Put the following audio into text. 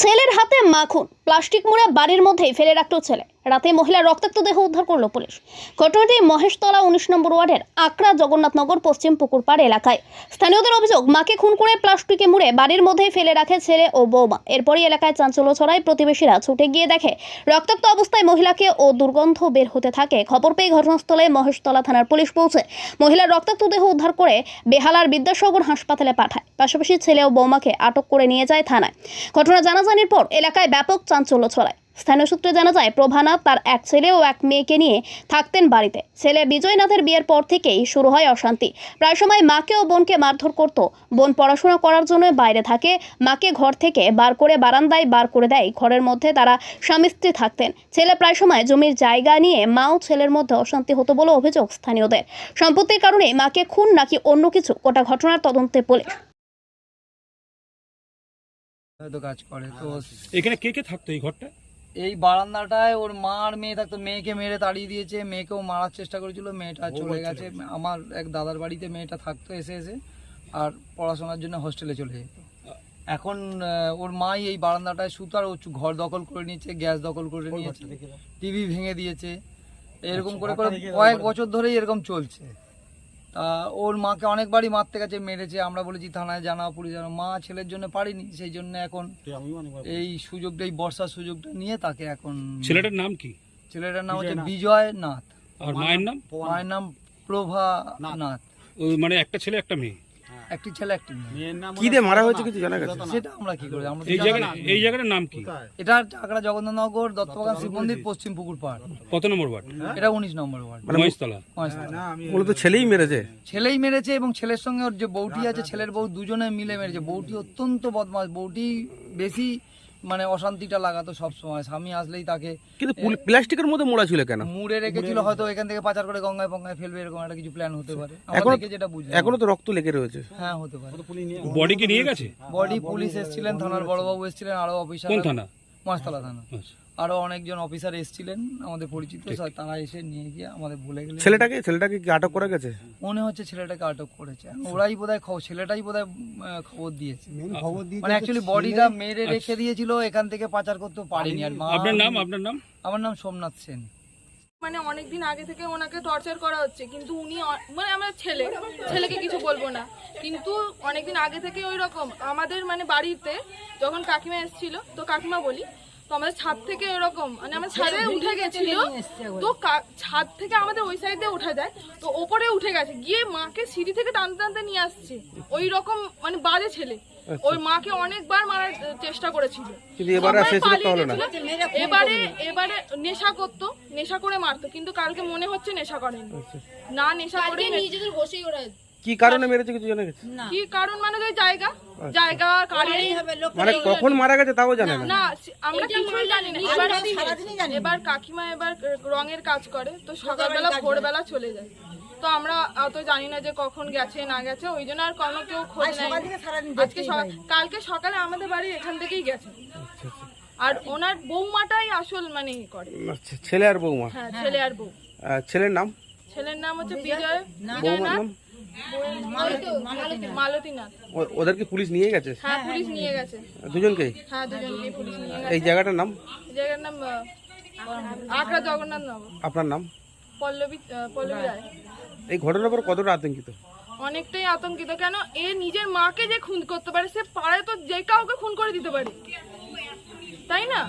ছেলের হাতে মাখন। প্লাস্টিক মুড়ে বাড়ির মধ্যেই ফেলে রাখল ছেলে। রাতে মহিলার রক্তাক্ত দেহ উদ্ধার করল পুলিশ। ঘটনাটি মহেশতলা উনিশ নম্বর ওয়ার্ডের আকরা জগন্নাথনগর পশ্চিম পুকুরপাড় এলাকায়। স্থানীয়দের অভিযোগ, মাকে খুন করে প্লাস্টিকে মুড়ে বাড়ির মধ্যেই ফেলে রাখে ছেলে ও বৌমা। এরপরই এলাকায় চাঞ্চল্য ছড়ায় প্রতিবেশীরা ছুটে গিয়ে দেখে, রক্তাক্ত অবস্থায় মহিলাকে ও দুর্গন্ধ বের হতে থাকে। খবর পেয়ে ঘটনাস্থলে মহেশতলা থানার পুলিশ পৌঁছে মহিলার রক্তাক্ত দেহ উদ্ধার করে বেহালার বিদ্যাসাগর হাসপাতালে পাঠায়। পাশাপাশি ছেলে ও বৌমাকে আটক করে নিয়ে যায় থানায়। ঘটনা জানাজানির পর এলাকায় ব্যাপক চাঞ্চল্য ছড়ায়। স্থানীয় সূত্রে জানা যায় প্রভানাথ তার এক ছেলে ও এক মেয়েকে নিয়ে থাকতেন বাড়িতে। ছেলে বিজয়নাথের বিয়ের পর থেকেই শুরু হয় অশান্তি। প্রায় সময় মাকে ও বোনকে মারধর করত। বোন পড়াশোনা করার জন্য বাইরে থাকে। মাকে ঘর থেকে বার করে বারান্দায় বার করে দেয়। ঘরের মধ্যে তারা স্বামী স্ত্রী থাকতেন। ছেলে প্রায় সময় জমির জায়গা নিয়ে মা ও ছেলের মধ্যে অশান্তি হতো বলে অভিযোগ স্থানীয়দের। সম্পত্তির কারণে মাকে খুন নাকি অন্য কিছু গোটা ঘটনার তদন্তে পুলিশ। কাজ করে। তো এখানে কে কে থাকতো এই ঘরটা এই বারান্দাটায় ওর মা আর মেয়ে থাকতো মেয়েকে মেরে তাড়িয়ে দিয়েছে মেয়েকেও মারার চেষ্টা করেছিল মেয়েটা চলে গেছে। আমার এক দাদার বাড়িতে মেয়েটা থাকতো এসে এসে আর পড়াশোনার জন্য হোস্টেলে চলে যেত। এখন ওর মাই এই বারান্দাটায় সুতার ও ঘর দখল করে নিয়েছে গ্যাস দখল করে নিয়েছে টিভি ভেঙে দিয়েছে এরকম করে করে কয়েক বছর ধরেই এরকম চলছে। ওর মাকে অনেকবারই মারতে গেছে মেরেছে। আমরা বলেছি থানায় জানা পুলিশ জানা মা ছেলের জন্য পারিনি সেই জন্য এখন এই সুযোগটা এই বর্ষার সুযোগটা নিয়ে তাকে এখন ছেলেটার নাম কি? ছেলেটার নাম হচ্ছে বিজয় নাথ। আর মায়ের নাম? মায়ের নাম প্রভা নাথ। মানে একটা ছেলে একটা মেয়ে? একটি ছেলে একটি কি দিয়ে মারা হয়েছে কিছু জানা গেছে? সেটা আমরা কি করি? আমরা এই এই জায়গাটার নাম কি? এটা চাকরা জগন্নাথনগর দত্তবাগান শিব মন্দির পশ্চিম পুকুর পাড় কত নম্বর ওয়ার্ড? এটা উনিশ নম্বর ওয়ার্ড। মহেশতলা। মূলত ছেলেই মেরেছে। ছেলেই মেরেছে এবং ছেলের সঙ্গে ওর যে বউটি আছে ছেলের বউ দুজনে মিলে মেরেছে। বউটি অত্যন্ত বদমাস বউটি বেশি মানে অশান্তিটা লাগাতো সব সময় স্বামী আসলেই তাকে কিন্তু প্লাস্টিকের মধ্যে মোড়া ছিল কেন? মুড়ে রেখেছিল হয়তো এখান থেকে পাচার করে গঙ্গায় পঙ্গায় ফেলবে এরকম একটা কিছু প্ল্যান হতে পারে। এখনো- আমাদেরকে যেটা বুঝলাম এখনও তো রক্ত লেগে রয়েছে। হ্যাঁ হতে পারে। বডি কি নিয়ে গেছে? বডি পুলিশ এসেছিলেন থানার বড়বাবু এসেছিলেন আরও অফিসার কোন থানা? মাসতলা থানা। আচ্ছা। আরও অনেকজন অফিসার এসেছিলেন আমাদের পরিচিত স্যার তারা এসে নিয়ে গিয়ে আমাদের বলে গেলেন। ছেলেটাকে ছেলেটাকে কি আটক করা গেছে? মনে হচ্ছে ছেলেটাকে আটক করেছে। ওরাই বোধহয় খবর ছেলেটাই বোধহয় আহ, খবর দিয়েছে। মানে অ্যাকচুয়ালি বডিটা মেরে রেখে দিয়েছিল এখান থেকে পাচার করতে পারিনি। আর আপনার নাম আপনার নাম? আমার নাম সোমনাথ সেন। মানে অনেকদিন আগে থেকে ওনাকে টর্চার করা হচ্ছে। কিন্তু উনি মানে আমার ছেলে, ছেলেকে কিছু বলব না। কিন্তু অনেকদিন আগে থেকে ওই রকম। আমাদের মানে বাড়িতে যখন কাকিমা এসেছিল, তো কাকিমা বলি তো আমাদের ছাদ থেকে এরকম মানে আমার ছাদে উঠে গেছিল। তো ছাদ থেকে আমাদের ওই সাইডে উঠে যায়। তো ওপরে উঠে গেছে। গিয়ে মাকে সিঁড়ি থেকে টানতে টানতে নিয়ে আসছে। ওই রকম মানে বাজে ছেলে। ওই মাকে অনেকবার মারার চেষ্টা করেছিল। এবারে গেছিল। এবারে এবারে নেশা করতো। নেশা করে মারতো। কিন্তু কালকে মনে হচ্ছে নেশা করেনি। না নেশা করে নিজেদের বসেই ওরা কি কারণে মেরেছে কিছু জানা গেছে? কি কারণ মানে ওই জায়গা? জায়গা কারেন্ট মানে কখন মারা গেছে তাও জানে না। না আমরা কিছুই জানি না। এবার এবার কাকিমা এবার রঙের কাজ করে তো সকালবেলা ভোরবেলা চলে যায়। তো আমরা অত জানি না যে কখন গেছে না গেছে ওই জন্য আর কোনো কেউ খোঁজ আজকে সকাল- কালকে সকালে আমাদের বাড়ি এখান থেকেই গেছে। আর ওনার বৌমাটাই আসল মানে ই করে। আচ্ছা, ছেলে আর বৌমা? হ্যাঁ ছেলে আর বউ। ছেলের নাম? ছেলের নাম হচ্ছে বিজয় বৌমার নাম? মালতীনাথ। ও- ওদেরকে পুলিশ নিয়ে গেছে? হ্যাঁ পুলিশ নিয়ে গেছে। দুজনকেই? হ্যাঁ দুজনকে পুলিশ নিয়ে গেছে। এই জায়গাটার নাম? জায়গার নাম আকরা জগন্নাথ নগর। আপনার নাম? পল্লবী পল্লবী রায়। এই ঘটনার পর কতটা আতঙ্কিত? অনেকটাই আতঙ্কিত কেন এ নিজের মাকে যে খুন করতে পারে সে পাড়ায় তো যে কাউকে খুন করে দিতে পারে। তাই না?